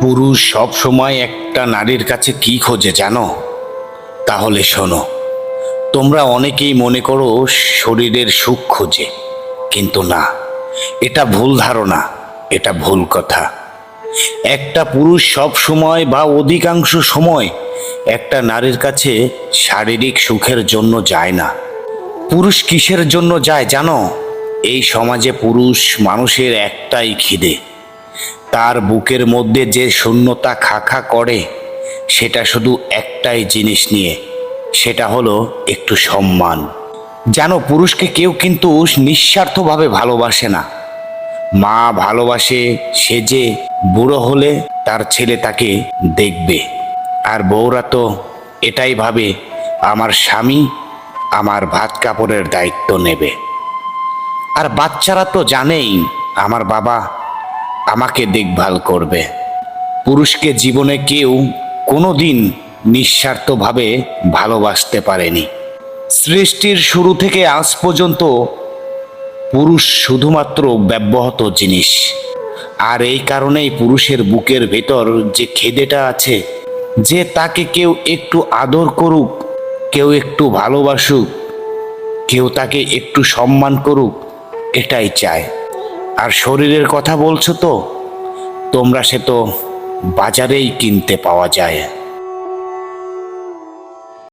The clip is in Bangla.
পুরুষ সব সময় একটা নারীর কাছে কি খোঁজে জানো? তাহলে শোনো, তোমরা অনেকেই মনে করো শরীরের সুখ খোঁজে, কিন্তু না, এটা ভুল ধারণা, এটা ভুল কথা। একটা পুরুষ সব সময় বা অধিকাংশ সময় একটা নারীর কাছে শারীরিক সুখের জন্য যায় না। পুরুষ কিসের জন্য যায় জানো? এই সমাজে পুরুষ মানুষের একটাই খিদে। তার বুকের মধ্যে যে শূন্যতা খাখা করে, সেটা শুধু একটাই জিনিস নিয়ে, সেটা হলো একটু সম্মান। জানো, পুরুষকে কেউ কিন্তু নিঃস্বার্থভাবে ভালোবাসে না। মা ভালোবাসে সে যে বুড়ো হলে তার ছেলে তাকে দেখবে। আর বউরা তো এটাই ভাবে, আমার স্বামী আমার ভাত কাপড়ের দায়িত্ব নেবে। আর বাচ্চারা তো জানেই, আমার বাবা আমাকে দেখভাল করবে। পুরুষকে জীবনে কেউ কোনো দিন নিঃস্বার্থভাবে ভালোবাসতে পারেনি। সৃষ্টির শুরু থেকে আজ পর্যন্ত পুরুষ শুধুমাত্র ব্যবহত জিনিস। আর এই কারণেই পুরুষের বুকের ভেতর যে খেদেটা আছে, যে তাকে কেউ একটু আদর করুক, কেউ একটু ভালোবাসুক, কেউ তাকে একটু সম্মান করুক, এটাই চায়। আর শরীরের কথা বলছো তো তোমরা সে তো বাজারেই কিনতে পাওয়া যায়।